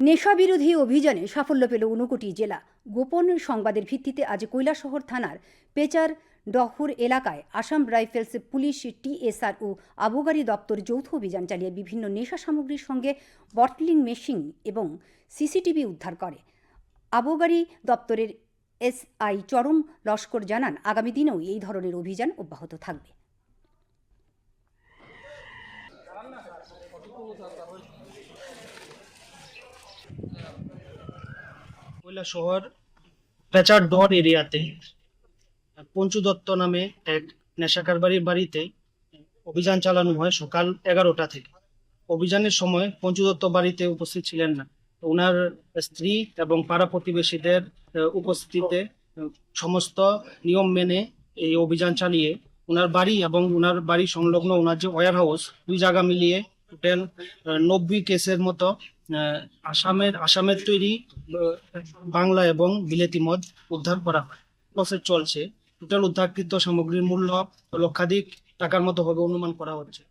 নেশাবিরোধী অভিযানে সাফল্য পেল ঊনকোটি জেলা। গোপন সংবাদের ভিত্তিতে আজ কৈলাসহর থানার পেচার ডহর এলাকায় আসাম রাইফেলস পুলিশ, টিএসআর ও আবগারি দপ্তর যৌথ অভিযান চালিয়ে বিভিন্ন নেশা সামগ্রীর সঙ্গে বটলিং মেশিন এবং সিসিটিভি উদ্ধার করে। আবগারি দপ্তরের এসআই চরম লস্কর জানান, আগামী দিনেও এই ধরনের অভিযান অব্যাহত থাকবে। কৈলা শহর ডর এরিয়াতে নামে এক বাড়িতে অভিযান চালানো হয় সকাল এগারোটা থেকে। অভিযানের সময় বাড়িতে উপস্থিত ছিলেন না। ওনার স্ত্রী এবং পাড়া প্রতিবেশীদের উপস্থিতিতে সমস্ত নিয়ম মেনে এই অভিযান চালিয়ে ওনার বাড়ি এবং ওনার বাড়ি সংলগ্ন ওনার যে ওয়ার হাউস, দুই জায়গা মিলিয়ে টোটাল নব্বই কেসের মতো আসামের আসামের তৈরি বাংলা এবং বিলেতি মদ উদ্ধার করা হয়। প্রসেস চলছে। টোটাল উদ্ধারকৃত সামগ্রীর মূল্য লক্ষাধিক টাকার মতো হবে অনুমান করা হচ্ছে।